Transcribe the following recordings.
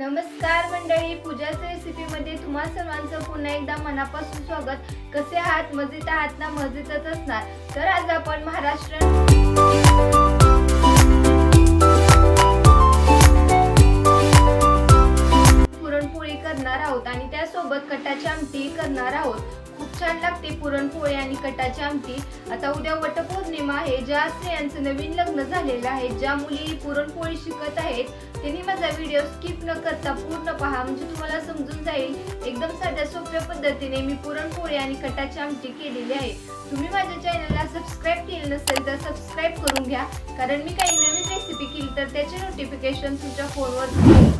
नमस्कार मंडळी पूजाच रेसिपीमध्ये तुम्हा सर्वांचं पुन्हा एकदा मनापासून स्वागत. कसे आहात? मजेत आहात ना? मजेतच असणार. तर आज आपण महाराष्ट्र पुरणपोळी करणार आहोत आणि त्यासोबत कटाची आमटी करणार आहोत. छान लागते पुरणपोळी आणि कटाची आमटी. आता उद्या वटपौर्णिमा आहे ज्या स्त्रियांचं नवीन लग्न झालेलं आहे ज्या मुली पुरणपोळी शिकत आहेत त्यांनी माझा व्हिडिओ स्किप न करता पूर्ण पहा. म्हणजे तुम्हाला समजून जाईल एकदम साध्या सोप्या पद्धतीने मी पुरणपोळी आणि कटाची आमटी केलेली आहे. तुम्ही माझ्या चॅनलला सबस्क्राईब केलं नसेल तर सबस्क्राईब करून घ्या. कारण मी काही नवीन रेसिपी केली तर त्याचे नोटिफिकेशन तुमच्या फोनवर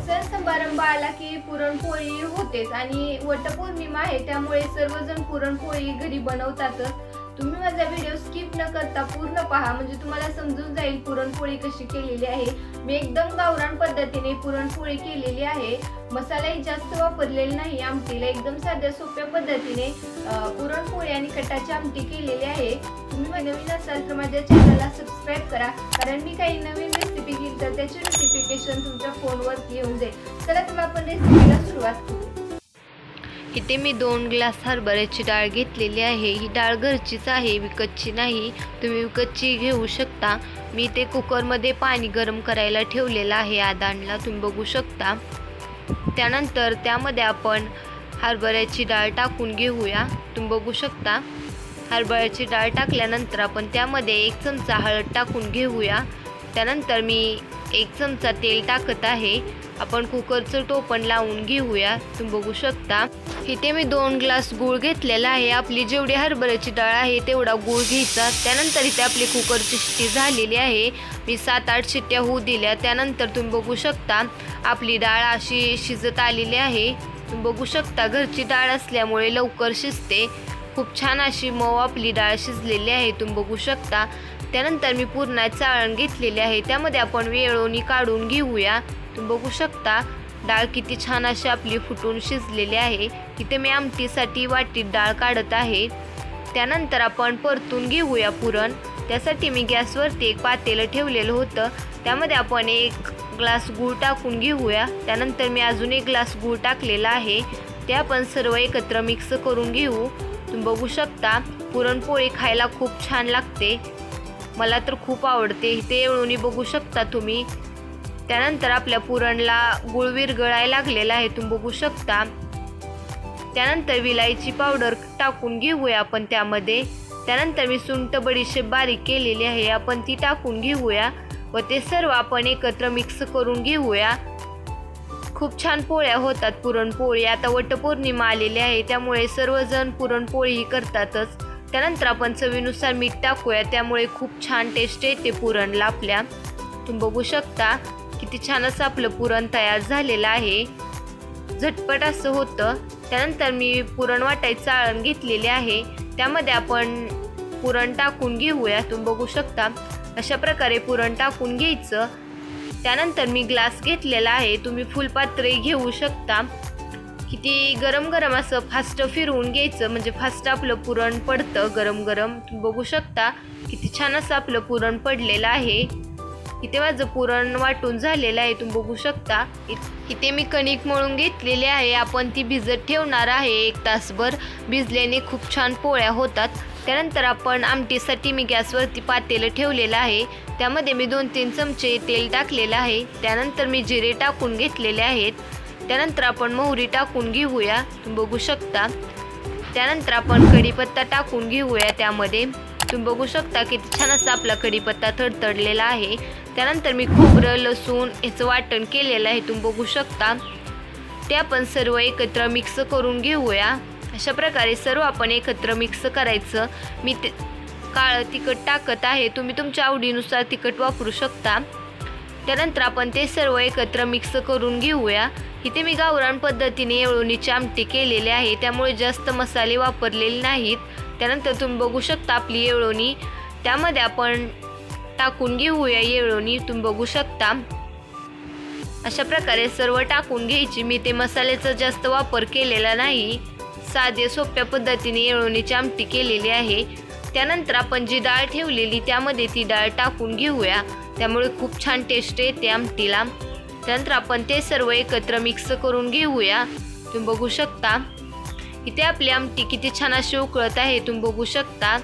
सण समारंभ आला की पुरणपोळी होतेच आणि वटपौर्णिमा आहे त्यामुळे सर्वजण पुरण पुरणपोळी घरी बनवतातच. तुम्ही माझा व्हिडिओ स्किप न करता पूर्ण पहा. म्हणजे तुम्हाला समजून जाईल पुरणपोळी कशी केलेली आहे. मी एकदम गावरान पद्धतीने पुरणपोळी केलेली आहे. मसालाही जास्त वापरलेला नाही. आमटीला एकदम साध्या सोप्या पद्धतीने पुरणपोळी आणि कटाची आमटी केलेली आहे. तुम्ही नवीन असाल तर माझ्या चॅनलला सबस्क्राईब करा. कारण मी काही नवीन रेसिपी घेईल तर त्याची नोटिफिकेशन तुमच्या फोनवरती येऊन जाईल. चला तर आपण रेसिपीला सुरुवात करू. इथे मी दोन ग्लास हरभऱ्याची डाळ घेतलेली आहे. ही डाळ घरचीच आहे विकतची नाही. तुम्ही विकतची घेऊ शकता. मी ते कुकरमध्ये पाणी गरम करायला ठेवलेलं आहे आदानला तुम्ही बघू शकता. त्यानंतर त्यामध्ये आपण हरभऱ्याची डाळ टाकून घेऊया. तुम्ही बघू शकता. हरभऱ्याची डाळ टाकल्यानंतर आपण त्यामध्ये एक चमचा हळद टाकून घेऊया. त्यानंतर मी एक चमचा तेल टाकत आहे. आपण कुकरचं टोपण लावून घेऊया. तुम्ही बघू शकता. इथे मी दोन ग्लास गूळ घेतलेला आहे. आपली जेवढी हरभऱ्याची डाळ आहे तेवढा गूळ घ्यायचा. त्यानंतर इथे आपली कुकरची शिट्टी झालेली आहे. मी सात आठ शिट्ट्या होऊ दिल्या. त्यानंतर तुम्ही बघू शकता आपली डाळ अशी शिजत आलेली आहे. तुम्ही बघू शकता घरची डाळ असल्यामुळे लवकर शिजते. खूप छान अशी मऊ आपली डाळ शिजलेली आहे. तुम्ही बघू शकता. त्यानंतर मी पूर्ण चाळण घेतलेली आहे. त्यामध्ये आपण वेळोनी काढून घेऊया. तुम्ही बघू शकता. डाळ किती छान अशी आपली फुटून शिजलेली आहे. इथे मी आमटीसाठी वाटीत डाळ काढत आहे. त्यानंतर आपण परतून घेऊया पुरण. त्यासाठी मी गॅसवरती एक पातेलं ठेवलेलं होतं. त्यामध्ये आपण एक ग्लास गूळ टाकून घेऊया. त्यानंतर मी अजून एक ग्लास गूळ टाकलेला आहे. ते आपण सर्व एकत्र मिक्स करून घेऊ. तुम्ही बघू शकता पुरणपोळी खायला खूप छान लागते. मला तर खूप आवडते. इथे येळूनी बघू शकता तुम्ही. त्यानंतर आपल्या पुरणला गुळवीर गळायला लागलेला आहे तुम्ही बघू शकता. त्यानंतर विलायची पावडर टाकून घेऊया आपण त्यामध्ये. त्यानंतर मी सुंट बडीशेप बारीक केलेली आहे आपण ती टाकून घेऊया व ते सर्व आपण एकत्र मिक्स करून घेऊया. खूप छान पोळ्या होतात पुरणपोळी आता वटपौर्णिमा आलेली आहे त्यामुळे सर्वजण पुरणपोळीही करतातच. त्यानंतर आपण चवीनुसार मीठ टाकूया त्यामुळे खूप छान टेस्ट येते पुरणला आपल्या. तुम्ही बघू शकता. किती छान असं आपलं पुरण तयार झालेलं आहे. झटपट असं होतं. त्यानंतर मी पुरण वाटायचं चाळण घेतलेली आहे. त्यामध्ये आपण पुरण टाकून घेऊया. तुम्ही बघू शकता. अशा प्रकारे पुरण टाकून घ्यायचं. त्यानंतर मी ग्लास घेतलेला आहे. तुम्ही फुलपात्रे घेऊ शकता. किती गरम गरम असं फास्ट फिरवून घ्यायचं. म्हणजे फास्ट आपलं पुरण पडतं गरम गरम तुम्ही बघू शकता. किती छान असं आपलं पुरण पडलेलं आहे. इथे माझं पुरण वाटून झालेलं आहे तुम्ही बघू शकता. इथे मी कणिक मळून घेतलेली आहे. आपण ती भिजत ठेवणार आहे. एक तासभर भिजल्याने खूप छान पोळ्या होतात. त्यानंतर आपण आमटीसाठी मी गॅसवरती पातेलं ठेवलेलं आहे. त्यामध्ये मी दोन तीन चमचे तेल टाकलेलं आहे. त्यानंतर मी जिरे टाकून घेतलेले आहेत. त्यानंतर आपण मोहरी टाकून घेऊया. तुम्ही बघू शकता. त्यानंतर आपण कढीपत्ता टाकून घेऊया त्यामध्ये. तुम्ही बघू शकता किती छान असा आपला कढीपत्ता थडथडलेला आहे. त्यानंतर मी खोबरं लसूण ह्याचं वाटण केलेलं आहे. तुम्ही बघू शकता. ते आपण सर्व एकत्र मिक्स करून घेऊया. अशा प्रकारे सर्व आपण एकत्र मिक्स करायचं. मी ते काळं तिखट टाकत आहे. तुम्ही तुमच्या आवडीनुसार तिखट वापरू शकता. त्यानंतर आपण ते सर्व एकत्र मिक्स करून घेऊया. इथे मी गावरान पद्धतीने येळवणीची आमटी केलेली आहे. त्यामुळे जास्त मसाले वापरलेले नाहीत. त्यानंतर तुम्ही बघू शकता आपली येळवणी त्यामध्ये आपण टाकून घेऊया येळवणी तुम्ही बघू शकता. अशा प्रकारे सर्व टाकून घ्यायची. मी ते मसाल्याचा जास्त वापर केलेला नाही. साधे सोप्या पद्धतीने येळवणीची आमटी केलेली आहे. त्यानंतर आपण जी डाळ ठेवलेली त्यामध्ये ती डाळ टाकून घेऊया. त्यामुळे खूप छान टेस्ट येते आमटीला. त्यानंतर आपण ते सर्व एकत्र मिक्स करून घेऊया. तुम्ही बघू शकता. इथे आपली आमटी किती छान अशी उकळत आहे तुम्ही बघू शकता.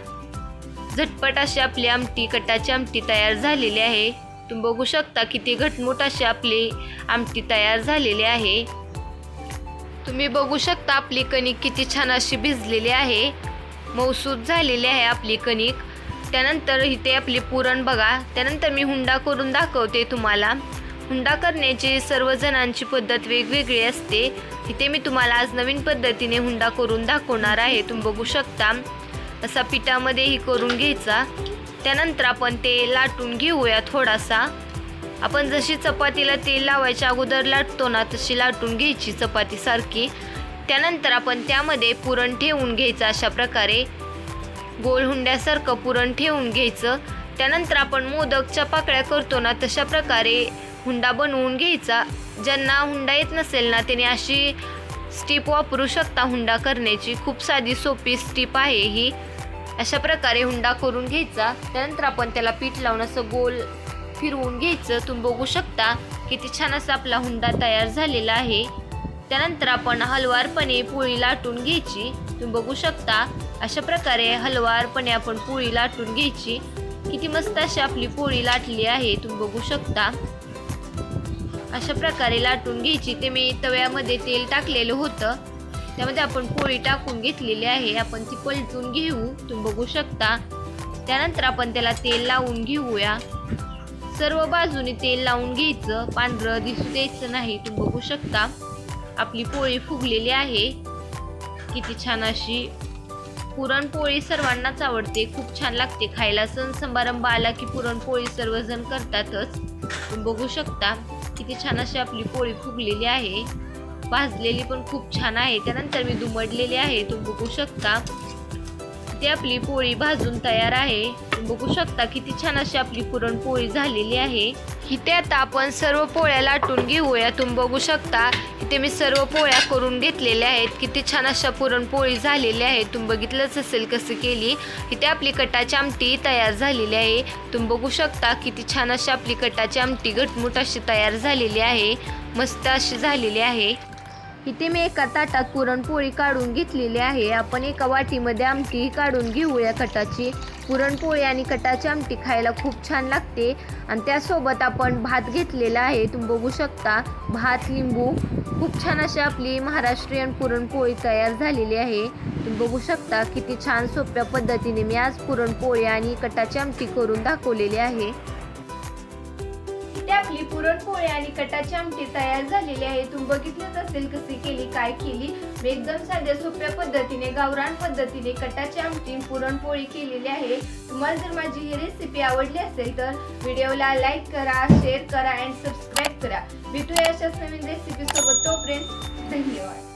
झटपट अशी आपली आमटी कटाची आमटी तयार झालेली आहे. तुम्ही बघू शकता किती घटमूट अशी आपली आमटी तयार झालेली आहे. तुम्ही बघू शकता आपली कणिक किती छान अशी भिजलेली आहे. मौसूद झालेली आहे आपली कणिक. त्यानंतर इथे आपली पुरण बघा. त्यानंतर मी हुंडा करून दाखवते तुम्हाला. हुंडा करण्याची सर्वजणांची पद्धत वेगवेगळी असते. इथे मी तुम्हाला आज नवीन पद्धतीने हुंडा करून दाखवणार आहे. तुम्ही बघू शकता. असा पिठामध्येही करून घ्यायचा. त्यानंतर आपण ते लाटून घेऊया थोडासा. आपण जशी चपातीला तेल लावायच्या अगोदर लाटतो ना तशी लाटून घ्यायची चपातीसारखी त्यानंतर आपण त्यामध्ये पुरण ठेवून घ्यायचं अशा प्रकारे. गोल हुंड्यासारखं पुरण ठेवून घ्यायचं. त्यानंतर आपण मोदकच्या पाकळ्या करतो ना तशा प्रकारे हुंडा बनवून घ्यायचा. ज्यांना हुंडा येत नसेल ना त्याने अशी स्टीप वापरू शकता हुंडा करण्याची. खूप साधी सोपी स्टीप आहे ही. अशा प्रकारे हुंडा करून घ्यायचा. त्यानंतर आपण त्याला पीठ लावून असं गोल फिरवून घ्यायचं. तुम्ही बघू शकता किती छान असा आपला हुंडा तयार झालेला आहे. त्यानंतर आपण हलवारपणे पोळी लाटून घ्यायची. तुम्ही बघू शकता अशा प्रकारे हलवारपणे आपण पोळी लाटून घ्यायची. किती मस्त अशी आपली पोळी लाटली आहे. तुम्ही बघू शकता. अशा प्रकारे लाटून घ्यायची. ते मी तव्यामध्ये तेल टाकलेलं होतं. त्यामध्ये आपण पोळी टाकून घेतलेली आहे. आपण ती पलटून घेऊ. तुम्ही बघू शकता. त्यानंतर आपण त्याला तेल लावून घेऊया. सर्व बाजूने तेल लावून घ्यायचं. पांढरं दिसू द्यायचं नाही. तुम्ही बघू शकता. आपली पोळी फुगलेली आहे. किती छान अशी पुरणपोळी सर्वांनाच आवडते. खूप छान लागते खायला. सण समारंभ आला की पुरणपोळी सर्वजण करतातच. तुम्ही बघू शकता. किती छान अशी आपली पोळी फुगलेली आहे. भाजलेली पण खूप छान आहे. त्यानंतर मी दुमडलेली आहे. तुम्ही बघू शकता. ती आपली पोळी भाजून तयार आहे. बघू शकता किती छान अशी आपली पुरणपोळी झालेली आहे. इथे आता आपण सर्व पोळ्या लाटून घेऊया. तुम्ही बघू शकता इथे मी सर्व पोळ्या करून घेतलेल्या आहेत. किती छान अशा पुरणपोळी झालेल्या आहेत तुम्ही बघितलंच असेल कसं केली. इथे आपली कटाची आमटी तयार झालेली आहे. तुम्ही बघू शकता किती छान अशी आपली कटाची आमटी घटमुट अशी तयार झालेली आहे. मस्त अशी झालेली आहे. इथे मी एका ताटात पुरणपोळी काढून घेतलेली आहे. आपण एका वाटीमध्ये आमटी काढून घेऊया कटाची पुरणपोळी आणि कटाची आमटी खायला खूप छान लागते. आणि त्यासोबत आपण भात घेतलेला आहे. तुम्ही बघू शकता भात लिंबू खूप छान अशी आपली महाराष्ट्रीयन पुरणपोळी तयार झालेली आहे. तुम्ही बघू शकता किती छान सोप्या पद्धतीने मी आज पुरणपोळी आणि कटाची आमटी करून दाखवलेली आहे. आपली पुरणपोळी आणि कटाची आमटी तयार झालेली आहे. तुम्ही बघितलंच असेल कशी केली काय केली. मी एकदम साध्या सोप्या पद्धतीने गावरान पद्धतीने कटाची आमटी पुरणपोळी केलेली आहे. तुम्हाला जर माझी ही रेसिपी आवडली असेल तर व्हिडिओला लाईक करा शेअर करा अँड सबस्क्राईब करा. भेटूया अशाच नवीन रेसिपी सोबत. तोपर्यंत धन्यवाद.